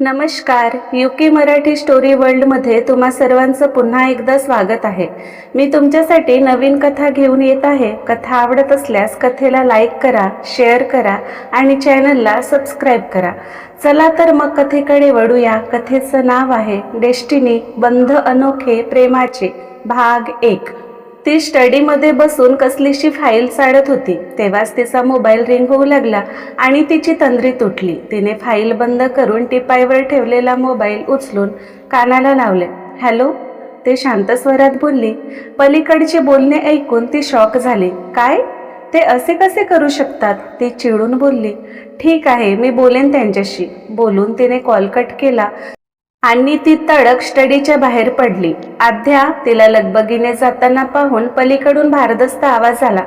नमस्कार. Yuki Marathi story वर्ल्डमध्ये तुम्हा सर्वांचं पुन्हा एकदा स्वागत आहे. मी तुमच्यासाठी नवीन कथा घेऊन येत आहे. कथा आवडत असल्यास कथेला लाईक करा शेअर करा आणि चॅनलला सबस्क्राईब करा. चला तर मग कथेकडे वळूया. कथेचं नाव आहे डेस्टिनी बंध अनोखे प्रेमाचे भाग एक. ती स्टडीमध्ये बसून कसलीशी फाईल चाळत होती तेव्हाच तिचा मोबाईल रिंग होऊ लागला आणि तिची तंद्री तुटली. तिने फाईल बंद करून टिपाईवर ठेवलेला मोबाईल उचलून कानाला लावले. हॅलो ते शांत स्वरात बोलली. पलीकडचे बोलणे ऐकून ती शॉक झाली. काय? ते असे कसे करू शकतात? ती चिडून बोलली. ठीक आहे मी बोलेन त्यांच्याशी. बोलून तिने कॉल कट केला. आणि ती तडक स्टडीच्या बाहेर पडली. आध्या तिला लगबगीने जाताना पाहून पलीकडून भारदस्त आवाज आला.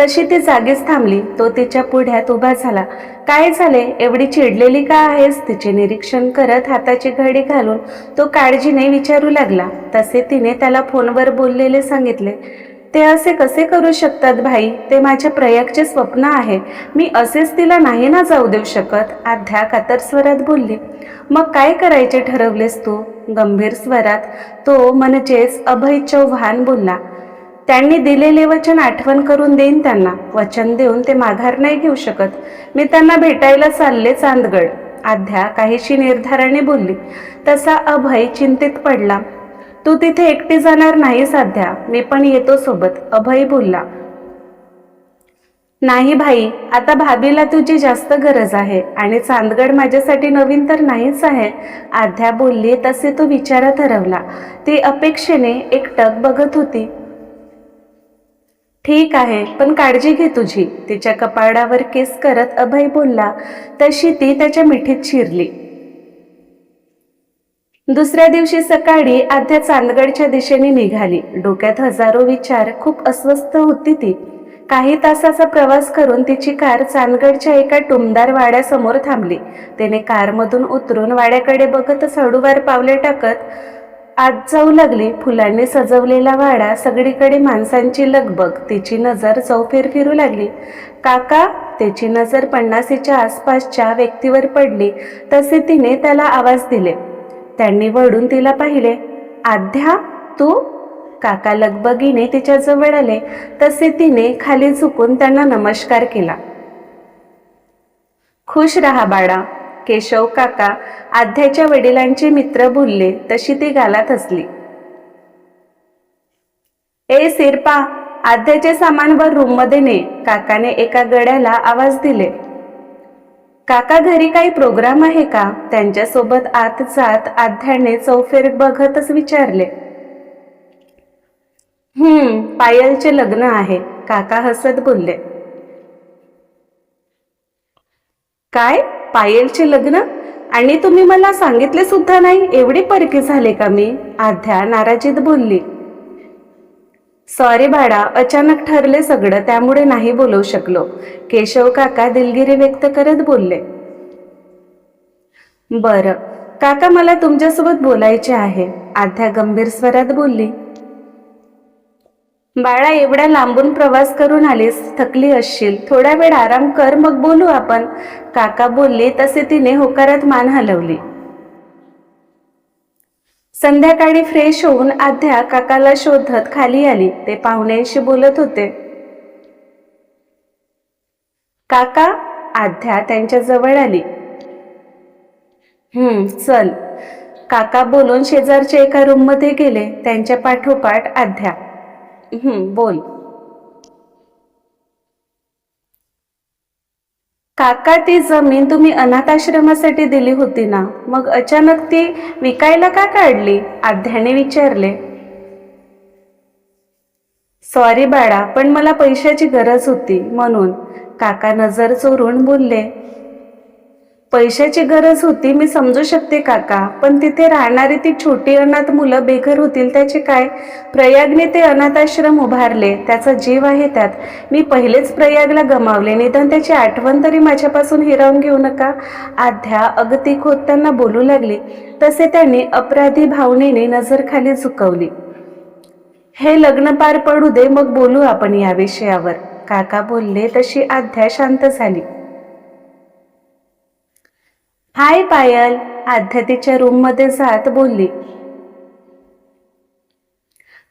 तशी ती जागीच थांबली. तो तिच्या पुढ्यात उभा झाला. काय झाले एवढी चिडलेली का आहेस? तिचे निरीक्षण करत हाताची घडी घालून तो काळजीने विचारू लागला. तसे तिने त्याला फोनवर बोललेले सांगितले. ते असे कसे करू शकतात भाई? ते माझ्या प्रयागचे स्वप्न आहे. मी असेच तिला नाही ना जाऊ देऊ शकत? आध्या कातर स्वरात बोलली. मग काय करायचे ठरवलेस तू? गंभीर स्वरात. तो म्हणजेच अभय चौहान बोलला. त्यांनी दिलेले वचन आठवण करून देईन त्यांना. वचन देऊन ते माघार नाही घेऊ शकत. मी त्यांना भेटायला चालले चांदगड. आध्या काहीशी निर्धाराने बोलली. तसा अभय चिंतित पडला. तू तिथे एकटी जाणार नाही साध्या. मी पण येतो सोबत. अभय बोलला. नाही भाई आता भाभीला तुझी जास्त गरज आहे आणि चांदगड माझ्यासाठी नवीन तर नाहीच आहे. आध्या बोलली तसे तो विचारात हरवला ती अपेक्षेने एकटक बघत होती. ठीक आहे पण काळजी घे तुझी. तिच्या कपाळावर केस करत अभय बोलला. तशी ती त्याच्या मिठीत शिरली. दुसऱ्या दिवशी सकाळी आध्या चांदगडच्या दिशेने निघाली. डोक्यात हजारो विचार खूप अस्वस्थ होती ती. काही तासाचा प्रवास करून तिची कार चांदगडच्या एका टुमदार वाड्यासमोर थांबली. तिने कारमधून उतरून वाड्याकडे बघतच हळूवार पावले टाकत आत जाऊ लागली. फुलांनी सजवलेला वाडा सगळीकडे माणसांची लगबग. तिची नजर चौफेर फिरू लागली. काका त्याची नजर पन्नासीच्या आसपासच्या व्यक्तीवर पडली. तसे तिने त्याला आवाज दिले. त्यांनी वळून तिला पाहिले. आध्या तू? काका लगबगीने तिच्या जवळ आले. तसे तिने खाली झुकून त्यांना नमस्कार केला. खुश रहा बाळा केशव काका. आध्याच्या वडिलांचे मित्र बोलले तशी ती गालात हसली. ए सिरपा आध्याचे सामानवर रूममध्ये ने. काकाने एका गड्याला आवाज दिले. काका घरी काही प्रोग्राम आहे का? त्यांच्यासोबत आत जात आध्याने चौफेर बघतच विचारले. हम्म पायलचे लग्न आहे काका हसत बोलले. काय? पायलचे लग्न? आणि तुम्ही मला सांगितले सुद्धा नाही एवढी परकी झाले का मी? आध्या नाराजीत बोलली. सॉरी बाळा अचानक ठरले सगळं त्यामुळे नाही बोलवू शकलो. केशव काका दिलगिरी व्यक्त करत बोलले. बर काका मला तुमच्यासोबत बोलायचे आहे. आध्या गंभीर स्वरात बोलली. बाळा एवढ्या लांबून प्रवास करून आलीस थकली असशील. थोडा वेळ आराम कर मग बोलू आपण. काका बोलले तसे तिने होकारात मान हलवली. संध्याकाळी फ्रेश होऊन आध्या काकाला शोधत खाली आली. ते पाहुण्यांशी बोलत होते. काका आध्या त्यांच्या जवळ आली. हम्म चल. काका बोलून शेजारच्या एका रूममध्ये गेले. त्यांच्या पाठोपाठ आध्या हम्म बोल. काका ती जमीन तुम्ही अनाथाश्रमासाठी दिली होती ना? मग अचानक ती विकायला का काढली? आध्याने विचारले. सॉरी बाळा पण मला पैशाची गरज होती म्हणून काका नजर चोरून बोलले. पैशाची गरज होती मी समजू शकते काका. पण तिथे राहणारी ती छोटी अनाथ मुलं बेघर होतील त्याचे काय? प्रयागने ते अनाथाश्रम उभारले. त्याचा जीव आहे त्यात. मी पहिलेच प्रयागला गमावले. निदान त्याची आठवण तरी माझ्यापासून हिरावून घेऊ नका. आध्या अगतिक होत त्यांना बोलू लागली. तसे त्यांनी अपराधी भावनेने नजर खाली झुकवली. हे लग्न पार पडू दे मग बोलू आपण या विषयावर. काका बोलले. तशी आध्या शांत झाली. हाय पायल आध्यातीच्या रूममध्ये जात बोलली.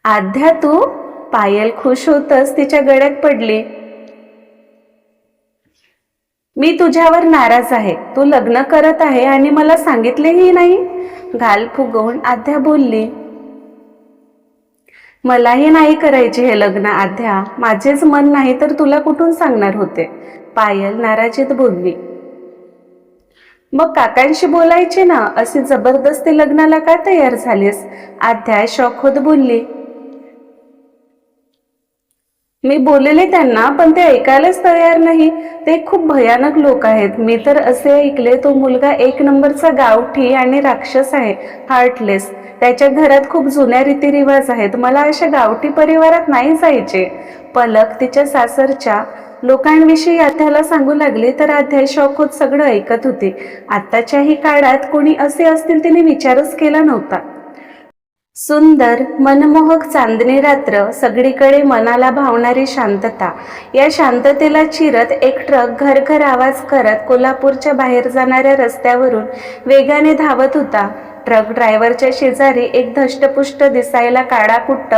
आध्या तू पायल खुश होतच तिच्या गळ्यात पडली. मी तुझ्यावर नाराज आहे तू लग्न करत आहे आणि मला सांगितलेही नाही. घाल फुगवून आध्या बोलली. मलाही नाही करायचे हे लग्न आध्या. माझेच मन नाही तर तुला कुठून सांगणार होते? पायल नाराजीत बोलली. मग काकांशी बोलायचे ना अशी जबरदस्ती लग्नाला का तयार झालीस? आध्या शॉक होत बोलली. मी बोलले त्यांना पण ते ऐकायलाच तयार नाही. ते खूप भयानक लोक आहेत. मी तर असे ऐकले तो मुलगा एक नंबरचा गावठी आणि राक्षस आहे हार्टलेस. त्याच्या घरात खूप जुन्या रीतीरिवाज आहेत. मला अशा गावठी परिवारात नाही जायचे. पलक तिच्या सासरच्या लोकांविषयी आत्याला सांगू लागले तर आध्या शॉक होत सगळं ऐकत होते. आत्ताच्याही काळात कोणी असे असतील तिने विचारच केला नव्हता. सुंदर मनमोहक चांदणी रात्र सगळीकडे मनाला भावणारी शांतता. या शांततेला चिरत एक ट्रक घरघर आवाज करत कोल्हापूरच्या बाहेर जाणाऱ्या रस्त्यावरून वेगाने धावत होता. ट्रक ड्रायव्हरच्या शेजारी एक धष्टपुष्ट दिसायला काळाकुट्ट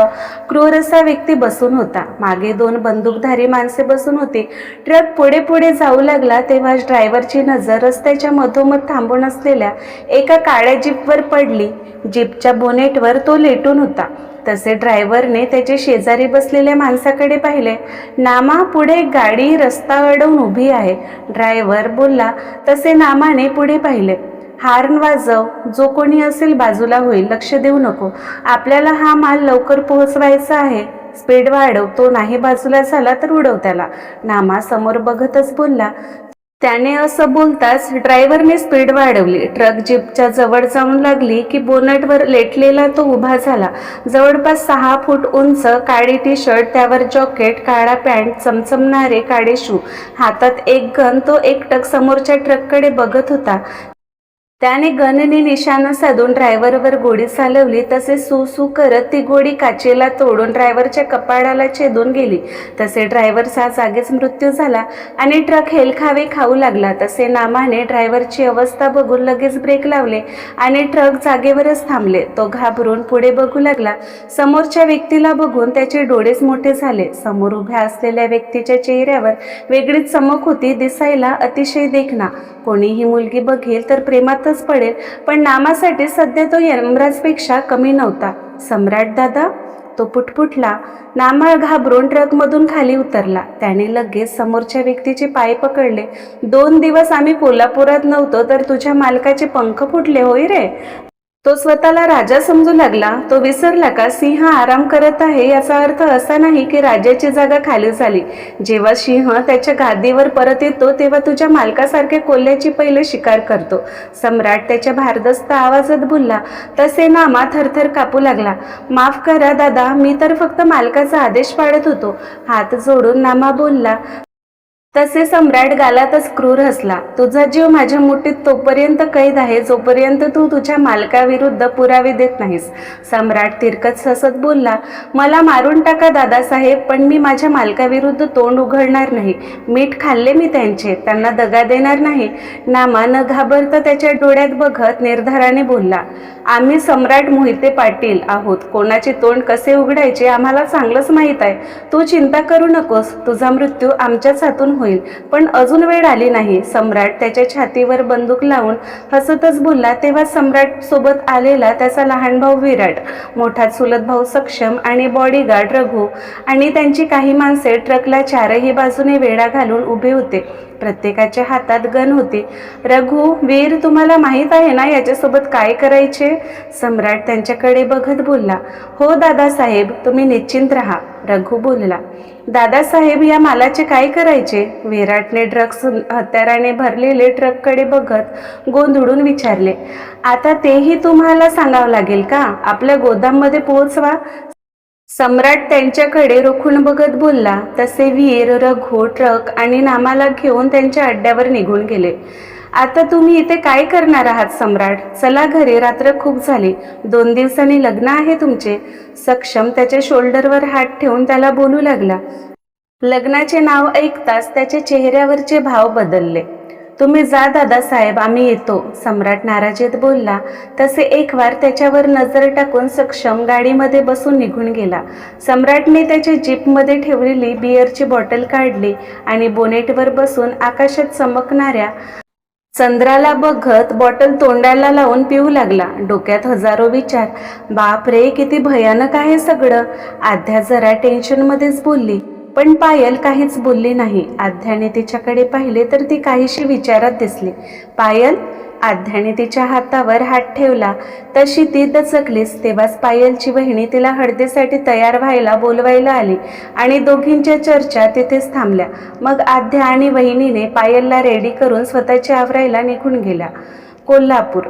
क्रूर असा व्यक्ती बसून होता. मागे दोन बंदूकधारी माणसे बसून होती. ट्रक पुढे पुढे जाऊ लागला तेव्हा ड्रायव्हरची नजर रस्त्याच्या मधोमध थांबून असलेल्या एका काळ्या जीपवर पडली. जीपच्या बोनेटवर तो लेटून होता. तसे ड्रायव्हरने त्याचे शेजारी बसलेल्या माणसाकडे पाहिले. नामा पुढे गाडी रस्ता अडवून उभी आहे. ड्रायव्हर बोलला तसे नामाने पुढे पाहिले. हार्न वाजव जो कोणी असेल बाजूला होईल लक्ष देऊ नको. आपल्याला हा माल लवकर पोहोचवायचा आहे. स्पीड वाढव तो नाही बाजूला झाला तर उडव त्याला. नामा समोर बघतच बोलला. त्याने असं बोलताच ड्रायव्हरने स्पीड वाढवली. ट्रक जीपच्या जवळ जाऊन लागली की बोनटवर लेटलेला तो उभा झाला. जवळपास सहा फूट उंच काळी टी शर्ट त्यावर जॉकेट काळा पॅन्ट चमचमणारे काळे शू. हातात एक गन तो एकटक समोरच्या ट्रककडे बघत होता. त्याने गनने निशाणा साधून ड्रायव्हरवर गोडी चालवली तसे सू करत ती गोडी काचेला तोडून ड्रायव्हरच्या कपाळाला छेदून गेली. तसे ड्रायव्हरचा जागीच मृत्यू झाला आणि ट्रक हेलखावे खाऊ लागला. तसे नामाने ड्रायव्हरची अवस्था बघून लगेच ब्रेक लावले आणि ट्रक जागेवरच थांबले. तो घाबरून पुढे बघू लागला. समोरच्या व्यक्तीला बघून त्याचे डोळेच मोठे झाले. समोर उभ्या असलेल्या व्यक्तीच्या चेहऱ्यावर वेगळीच चमक होती दिसायला अतिशय देखणा. कोणीही मुलगी बघेल तर प्रेमात प्रेमातच पडेल पण नामासाठी सध्या तो यमराजपेक्षा कमी नव्हता. सम्राट दादा तो पुटपुटला नामाळ घाबरून ट्रकमधून खाली उतरला. त्याने लगेच समोरच्या व्यक्तीचे पाय पकडले. दोन दिवस आम्ही कोल्हापुरात नव्हतो तर तुझ्या मालकाचे पंख फुटले होई रे? तो स्वतःला राजा समजू लागला. तो विसरला का? सिंह आराम करत आहे याचा अर्थ असा नाही की राजाची जागा खाली झाली. जेव्हा सिंह त्याच्या गादीवर परत येतो तेव्हा तुझ्या मालकासारख्या कोल्ह्याची पहिले शिकार करतो. सम्राट त्याच्या भारदस्त आवाजात बोलला तसे नामा थरथर कापू लागला. माफ करा दादा मी तर फक्त मालकाचा आदेश पाळत होतो. हात जोडून नामा बोलला तसे सम्राट गालातच क्रूर हसला. तुझा जीव माझ्या मुठीत तोपर्यंत कैद आहे जोपर्यंत तू तुझ्या मालकाविरुद्ध पुरावे देत नाहीस. सम्राट तिरकत हसत बोलला मला मारून टाका दादासाहेब पण मी माझ्या मालकाविरुद्ध तोंड उघडणार नाही. मीठ खाल्ले मी त्यांचे त्यांना दगा देणार नाही. नामा न घाबरता त्याच्या डोळ्यात बघत निर्धाराने बोलला आम्ही सम्राट मोहिते पाटील आहोत. कोणाचे तोंड कसे उघडायचे आम्हाला चांगलंच माहीत आहे. तू चिंता करू नकोस. तुझा मृत्यू आमच्याच हातून होईल. पण अजून वेळ आली नाही. सम्राट त्याच्या छातीवर बंदूक लावून हसतच बोलला तेव्हा सम्राट सोबत आलेला त्याचा लहान भाऊ विराट मोठा चुलत भाऊ सक्षम आणि बॉडीगार्ड रघु. आणि त्यांची काही माणसे ट्रकला चारही बाजूने वेढा घालून उभे होते. प्रत्येकाच्या हातात गन होते. रघु वीर तुम्हाला माहीत आहे ना याच्यासोबत काय करायचे? सम्राट त्यांच्याकडे बघत बोलला हो दादासाहेब तुम्ही निश्चिंत राहा. रघु बोलला दादासाहेब या मालाचे काय करायचे? विराटने ड्रग्स हत्याराने भरलेले ट्रककडे बघत गोंधळून विचारले आता तेही तुम्हाला सांगावं लागेल का? आपल्या गोदाममध्ये पोहोचवा. सम्राट त्यांच्याकडे रोखून बघत बोलला. तसे वीर रघो ट्रक आणि नामाला घेऊन त्यांच्या अड्ड्यावर निघून गेले. आता तुम्ही इथे काय करणार आहात सम्राट? चला घरी रात्र खूप झाली. दोन दिवसांनी लग्न आहे तुमचे. सक्षम त्याच्या शोल्डरवर हात ठेवून त्याला बोलू लागला. लग्नाचे नाव ऐकताच त्याच्या चेहऱ्यावरचे भाव बदलले. तुम्ही जा दादासाहेब आम्ही येतो. सम्राट नाराजीत बोलला. तसे एक वार त्याच्यावर नजर टाकून सक्षम गाडीमध्ये बसून निघून गेला. सम्राटने त्याच्या जीपमध्ये ठेवलेली बिअरची बॉटल काढली आणि बोनेटवर बसून आकाशात चमकणाऱ्या चंद्राला बघत बॉटल तोंडाला लावून पिऊ लागला. डोक्यात हजारो विचार. बाप रे किती भयानक आहे सगळं. आध्या जरा टेन्शनमध्येच बोलली. पण पायल काहीच बोलली नाही. आध्याने तिच्याकडे पाहिले तर ती काहीशी विचारात दिसली. पायल आध्याने तिच्या हातावर हात ठेवला. तशी ती दचकलीस तेव्हाच पायलची बहिणी तिला हळदीसाठी तयार व्हायला बोलवायला आली आणि दोघींच्या चर्चा तिथेच थांबल्या. मग आध्या आणि वहिनीने पायलला रेडी करून स्वतःची आवरायला निघून गेल्या. कोल्हापूर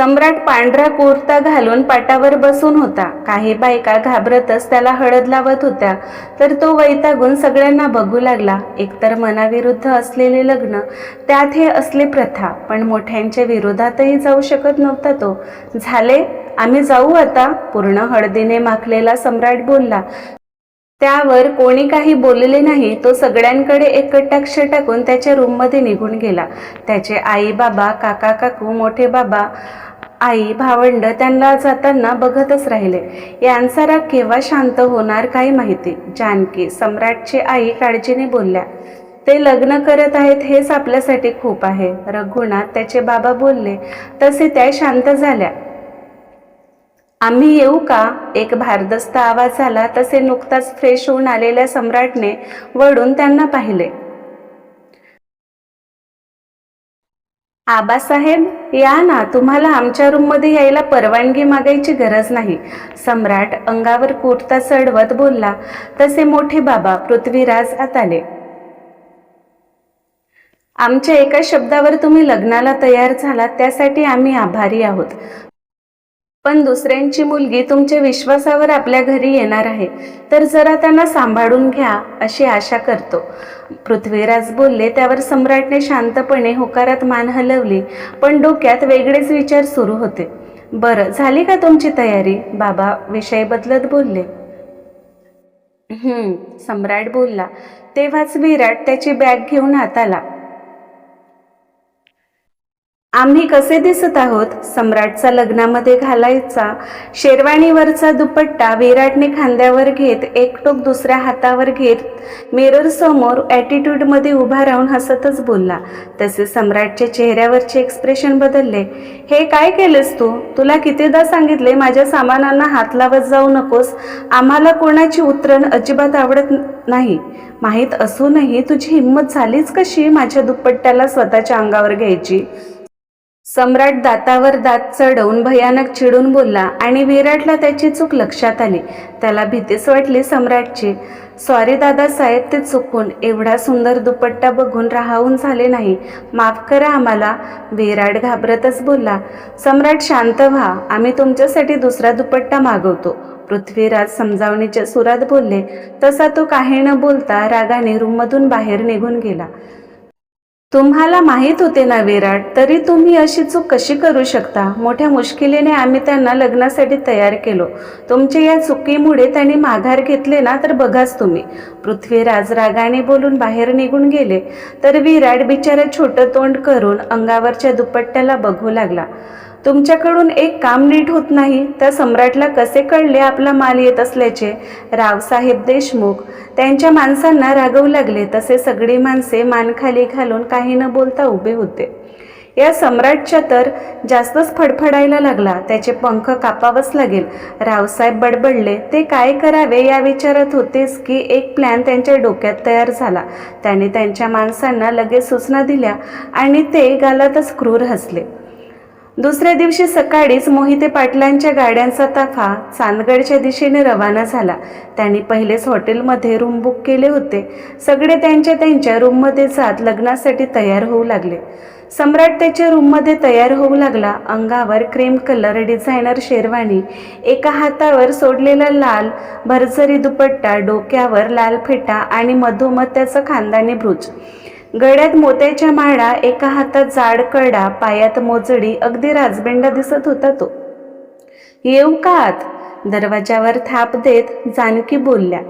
सम्राट पांढरा कुर्ता घालून पाटावर बसून होता. काही बायका घाबरतच त्याला हळद लावत होत्या. तर तो वैतागून सगळ्यांना बघू लागला. एकतर मनाविरुद्ध असलेले लग्न त्यात हे असले प्रथा पण मोठ्यांच्या विरोधातही जाऊ शकत नव्हता तो. झाले आम्ही जाऊ आता पूर्ण हळदीने माखलेला सम्राट बोलला. त्यावर कोणी काही बोलले नाही तो सगळ्यांकडे एक कटाक्ष टाकून त्याच्या रूममध्ये निघून गेला. त्याचे आई बाबा काका काकू मोठे बाबा आई भावंड त्यांना जाताना बघतच राहिले. यांचा राग केव्हा शांत होणार काय माहिती. जानकी सम्राटची आई काळजीने बोलल्या ते लग्न करत आहेत हेच आपल्यासाठी खूप आहे. रघुनाथ त्याचे बाबा बोलले तसे त्या शांत झाल्या. आम्ही येऊ का? एक भारदस्त आवाज आला. तसे नुकताच फ्रेश होऊन आलेल्या सम्राटने वळून त्यांना पाहिले. आबासाहेब या ना तुम्हाला आमच्या रूममध्ये यायला परवानगी मागायची गरज नाही. सम्राट अंगावर कुर्ता चढवत बोलला तसे मोठे बाबा पृथ्वीराज आत आले आमच्या एका शब्दावर तुम्ही लग्नाला तयार झालात त्यासाठी आम्ही आभारी आहोत. पण दुसऱ्यांची मुलगी तुमच्या विश्वासावर आपल्या घरी येणार आहे तर जरा त्यांना सांभाळून घ्या अशी आशा करतो. पृथ्वीराज बोलले त्यावर सम्राटने शांतपणे होकारात मान हलवली पण डोक्यात वेगळेच विचार सुरू होते. बरं झाली का तुमची तयारी? बाबा विषय बदलत बोलले. सम्राट बोलला तेव्हाच विराट त्याची बॅग घेऊन हात आला आम्ही कसे दिसत आहोत? सम्राटचा लग्नामध्ये घालायचा शेरवाणीवरचा दुपट्टा विराटने खांद्यावर घेत एकटोक दुसऱ्या हातावर घेत मिरर समोर ॲटिट्यूडमध्ये उभा राहून हसतच बोलला. तसे सम्राटच्या चेहऱ्यावरचे एक्सप्रेशन बदलले. हे काय केलेस तू? तुला कितीदा सांगितले माझ्या सामानांना हात लावत जाऊ नकोस. आम्हाला कोणाची उतरण अजिबात आवडत नाही. माहीत असूनही तुझी हिंमत झालीच कशी माझ्या दुपट्ट्याला स्वतःच्या अंगावर घ्यायची? सम्राट दातावर दात चढवून भयानक चिडून बोलला आणि विराटला त्याची चूक लक्षात आली. त्याला भीतीच वाटली सम्राटची. सॉरी दादासाहेब ते चुकून. एवढा सुंदर दुपट्टा बघून राहावून झाले नाही. माफ करा आम्हाला. विराट घाबरतच बोलला. सम्राट शांत व्हा. आम्ही तुमच्यासाठी दुसरा दुपट्टा मागवतो. पृथ्वीराज समजावणीच्या सुरात बोलले. तसा तो काही न बोलता रागाने रूममधून बाहेर निघून गेला. तुम्हाला माहीत होते ना विराट तरी तुम्ही अशी चूक कशी करू शकता? मोठ्या मुश्किलीने आम्ही त्यांना लग्नासाठी तयार केलो. तुमच्या या चुकीमुळे त्यांनी माघार घेतले ना तर बघाच तुम्ही. पृथ्वीराज रागाने बोलून बाहेर निघून गेले. तर विराट बिचारा छोटं तोंड करून अंगावरच्या दुपट्ट्याला बघू लागला. तुमच्याकडून एक काम नीट होत नाही तर सम्राटला कसे कळले आपला माल येत असल्याचे? रावसाहेब देशमुख त्यांच्या माणसांना रागवू लागले तसे सगळी माणसे मानखाली घालून काही न बोलता उभे होते. या सम्राटच्या तर जास्तच फडफडायला लागला त्याचे पंख कापावंच लागेल. रावसाहेब बडबडले ते काय करावे या विचारात होतेच की एक प्लॅन त्यांच्या डोक्यात तयार झाला. त्याने त्यांच्या माणसांना लगेच सूचना दिल्या आणि ते गालातच क्रूर हसले. दुसऱ्या दिवशी सकाळीच मोहिते पाटलांच्या गाड्यांचा ताफा चांदगडच्या दिशेने रवाना झाला. त्यांनी पहिलेच हॉटेलमध्ये रूम बुक केले होते. सगळे त्यांच्या त्यांच्या रूममध्ये जात लग्नासाठी तयार होऊ लागले. सम्राट त्याच्या रूममध्ये तयार होऊ लागला. अंगावर क्रीम कलर डिझायनर शेरवानी एका हातावर सोडलेला लाल भरझरी दुपट्टा डोक्यावर लाल फेटा आणि मधोमध त्याचं खानदानी भ्रुज गळ्यात मोत्याच्या माळा एका हातात जाड कडा पायात मोजडी अगदी राजबेंडा दिसत होता तो. येऊ का आत? दरवाजावर थाप देत जानकी बोलल्या.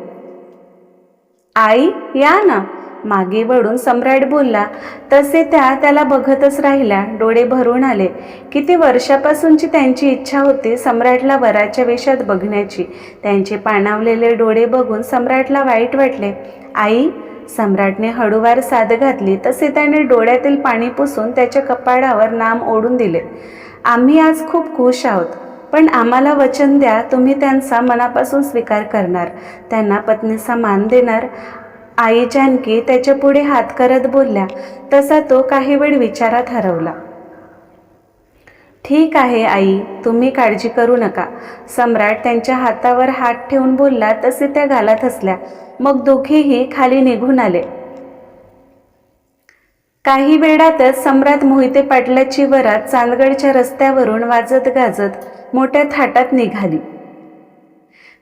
आई या ना. मागे वळून सम्राट बोलला तसे त्या त्याला बघतच राहिल्या. डोळे भरून आले. किती वर्षापासूनची त्यांची इच्छा होती सम्राटला वराच्या वेशात बघण्याची. त्यांचे पाणावलेले डोळे बघून सम्राटला वाईट वाटले. आई सम्राटने हळूवार साद घातली तसे त्याने डोळ्यातील पाणी पुसून त्याच्या कपाळावर नाम ओढून दिले. आम्ही आज खूप खुश आहोत पण आम्हाला वचन द्या तुम्ही त्यांचा मनापासून स्वीकार करणार. त्यांना पत्नीचा मान देणार. आई जानकी त्याच्या पुढे हात करत बोलल्या. तसा तो काही वेळ विचारात हरवला. ठीक आहे आई. तुम्ही काळजी करू नका. सम्राट त्यांच्या हातावर हात ठेवून बोलला तसे त्या घालत असल्या मग दोघेही खाली निघून आले. काही वेळातच सम्राट मोहिते पाटलाची वरात चांदगडच्या रस्त्यावरून वाजत गाजत मोठ्या थाटात निघाली.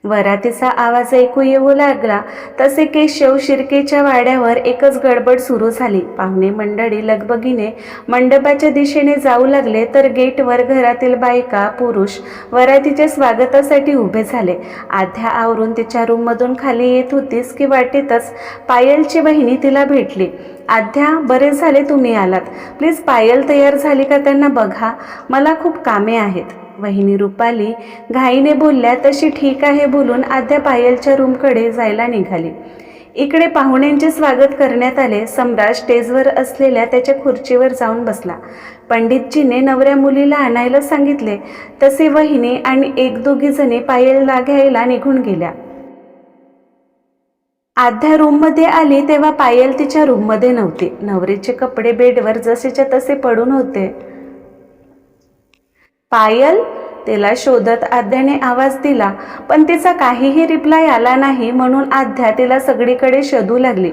वरातीचा आवाज ऐकू येऊ लागला. तसे केशव शिर्केच्या वाड्यावर एकच गडबड सुरू झाली. पाहुणे मंडळी लगबगीने मंडपाच्या दिशेने जाऊ लागले तर गेटवर घरातील बायका पुरुष वरातीच्या स्वागतासाठी उभे झाले. आध्या आवरून तिच्या रूममधून खाली येत होतीस की वाटेतच पायलची बहिणी तिला भेटली. आध्या बरे झाले तुम्ही आलात. प्लीज पायल तयार झाली का त्यांना बघा. मला खूप कामे आहेत. वहिनी रुपाली घाईने बोलल्या तशी ठीक आहे बोलून आद्या पायलच्या रूमकडे जायला निघाली. इकडे पाहुण्यांचे स्वागत करण्यात आले. सम्राट स्टेजवर असलेल्या त्याच्या खुर्चीवर जाऊन बसला. पंडितजीने नवऱ्या मुलीला आणायला सांगितले. तसे वहिनी आणि एक दोघी जणी पायलला घ्यायला निघून गेल्या. आध्या रूममध्ये आली तेव्हा पायल तिच्या रूममध्ये नव्हती. नवरीचे कपडे बेडवर जसेच्या तसे पडून होते. पायल तिला शोधत आद्याने आवाज दिला पण तिचा काहीही रिप्लाय आला नाही म्हणून आद्या तिला सगळीकडे शोधू लागली.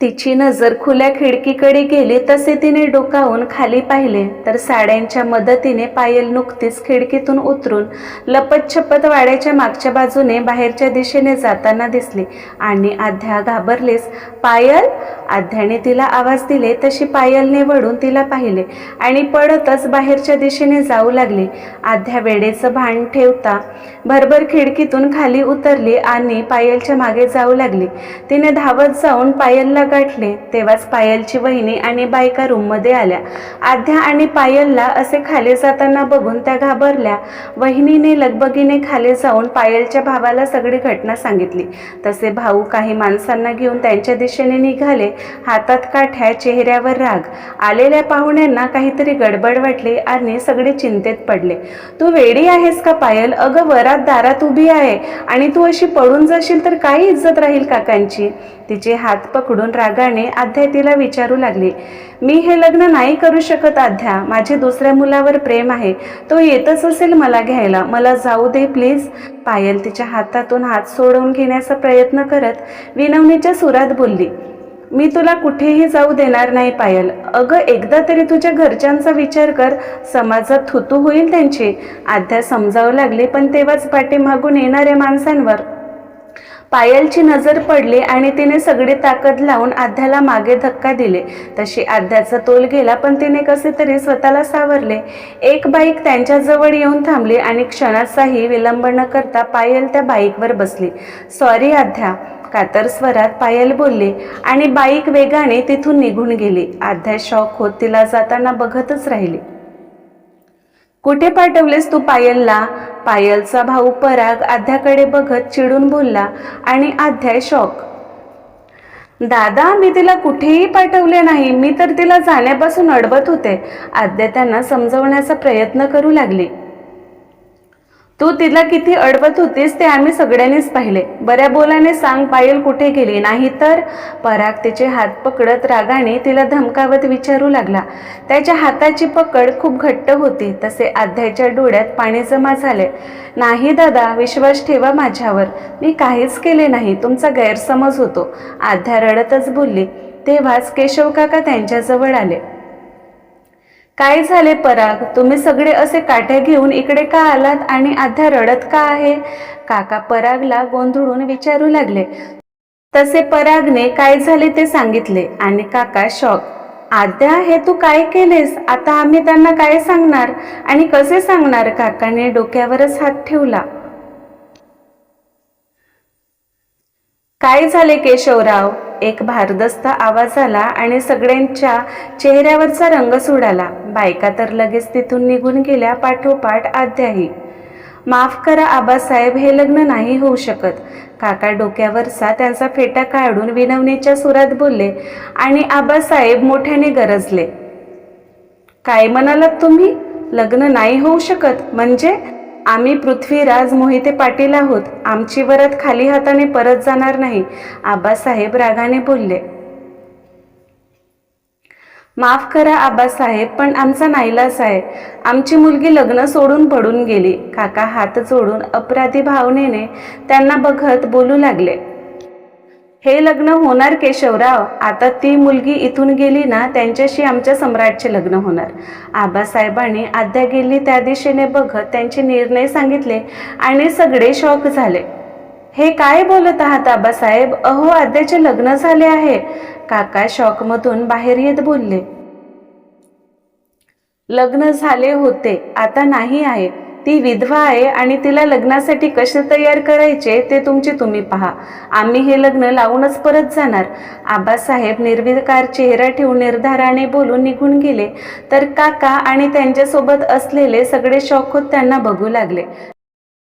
तिची नजर खुल्या खिडकीकडे गेली तसे तिने डोकावून खाली पाहिले. तर साड्यांच्या मदतीने पायल नुकतीच खिडकीतून उतरून लपतछपत वाड्याच्या मागच्या बाजूने बाहेरच्या दिशेने जाताना दिसली. आणि आध्या घाबरलीस. पायल? आध्याने तिला आवाज दिले तशी पायलने वळून तिला पाहिले आणि पडतच बाहेरच्या दिशेने जाऊ लागली. आध्या वेडेचं भान ठेवता भरभर खिडकीतून खाली उतरली आणि पायलच्या मागे जाऊ लागली. तिने धावत जाऊन पायलला गाठले तेव्हाच पायलची वहिनी आणि बायका रूममध्ये आल्या. आध्या आणि पायलला असे खाली जाताना बघून त्या घाबरल्या. वहिनीने लगबगीने खाली जाऊन पायलच्या भावाला सगळी घटना सांगितली. तसे भाऊ काही माणसांना घेऊन त्यांच्या दिशेने निघाले. हातात काठ्या चेहऱ्यावर राग. आलेल्या पाहुण्यांना काहीतरी गडबड वाटली आणि सगळे चिंतेत पडले. तू वेडी आहेस का पायल? अगं वरात दारात उभी आहे आणि तू अशी पडून जाशील तर काही इज्जत राहील काकांची? तिचे हात पकडून रागाने आध्या तिला विचारू लागली. मी हे लग्न नाही करू शकत आध्या माझे दुसऱ्या मुलावर प्रेम आहे. तो येतच असेल मला घ्यायला. मला जाऊ दे प्लीज. पायल तिच्या हातातून हात सोडवून घेण्याचा प्रयत्न करत विनवणीच्या सुरात बोलली. मी तुला कुठेही जाऊ देणार नाही पायल. अगं एकदा तरी तुझ्या घरच्यांचा विचार कर. समाजात थुतू होईल त्यांची. आध्या समजावू लागली पण तेव्हाच पाठीमागून येणाऱ्या माणसांवर पायलची नजर पडली आणि तिने सगळी ताकद लावून आध्याला मागे धक्का दिले. तशी आध्याचा तोल गेला पण तिने कसे तरी स्वतःला सावरले. एक बाईक त्यांच्याजवळ येऊन थांबली आणि क्षणाचाही विलंब न करता पायल त्या बाईकवर बसली. सॉरी आध्या कातर स्वरात पायल बोलली आणि बाईक वेगाने तिथून निघून गेली. आध्या शॉक होत तिला जाताना बघतच राहिली. कुठे पाठवलेस तू पायलला? पायलचा भाऊ पराग आध्याकडे बघत चिडून बोलला आणि आध्याय शॉक. दादा मी तिला कुठेही पाठवले नाही. मी तर तिला जाण्यापासून अडवत होते. आद्या त्यांना समजवण्याचा प्रयत्न करू लागली. तू तिला किती अडवत होतीस ते आम्ही सगळ्यांनीच पाहिले. बऱ्या बोलाने सांग पायल कुठे गेली. नाही तर पराग तिचे हात पकडत रागाने तिला धमकावत विचारू लागला. त्याच्या हाताची पकड खूप घट्ट होती. तसे आध्याच्या डोळ्यात पाणी जमा झाले. नाही दादा विश्वास ठेवा माझ्यावर. मी काहीच केले नाही. तुमचा गैरसमज होतो. आध्या रडतच बोलली. तेव्हाच केशव काका त्यांच्याजवळ आले. काय झाले पराग? तुम्ही सगळे असे काठ्या घेऊन इकडे का आलात आणि आध्या रडत का आहे? काका परागला गोंधळून विचारू लागले. तसे परागने काय झाले ते सांगितले आणि काका शॉक. आद्या हे तू काय केलेस? आता आम्ही त्यांना काय सांगणार? आणि कसे सांगणार? काकाने डोक्यावरच हात ठेवला. काय झाले केशवराव? एक भारदस्त आवाज आला आणि सगळ्यांच्या चेहऱ्यावरचा रंग सोडाला. बायका तर लगेच तिथून निघून गेल्या पाठोपाठ आद्याही. माफ करा आबासाहेब हे लग्न नाही होऊ शकत. काका डोक्यावरचा त्यांचा फेटा काढून विनवणीच्या सुरात बोलले आणि आबासाहेब मोठ्याने गरजले. काय म्हणालात तुम्ही? लग्न नाही होऊ शकत. म्हणजे आम्ही पृथ्वीराज मोहिते पाटील आहोत. आमची वरात खाली हाताने परत जाणार नाही. आबासाहेब रागाने बोलले. माफ करा आबासाहेब पण आमचा नाईलास आहे. आमची मुलगी लग्न सोडून पडून गेली. काका हात जोडून अपराधी भावनेने त्यांना बघत बोलू लागले. हे लग्न होणार केशवराव. आता ती मुलगी इथून गेली ना त्यांच्याशी आमच्या सम्राटचे लग्न होणार. आबासाहेबांनी आद्या गेली त्या दिशेने बघत त्यांचे निर्णय सांगितले आणि सगळे शॉक झाले. हे काय बोलत आहात आबासाहेब? अहो आद्याचे लग्न झाले आहे. काका शॉकमधून बाहेर येत बोलले. लग्न झाले होते आता नाही आहे. ती विधवा आहे आणि तिला लग्नासाठी कसे तयार करायचे ते तुमचे तुम्ही पहा. आम्ही हे लग्न लावूनच परत जाणार. आबासाहेब निर्विकार चेहरा ठेवून निर्धाराने बोलून निघून गेले. तर काका आणि त्यांच्यासोबत असलेले सगळे शॉक होत त्यांना बघू लागले.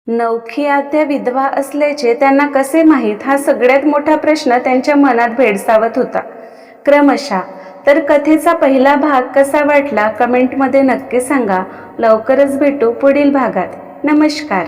नवखी आत्या विधवा असल्याचे त्यांना कसे माहीत? हा सगळ्यात मोठा प्रश्न त्यांच्या मनात भेडसावत होता. क्रमशः तर कथेचा पहिला भाग कसा वाटला कमेंटमध्ये नक्की सांगा. लवकरच भेटू पुढील भागात. नमस्कार.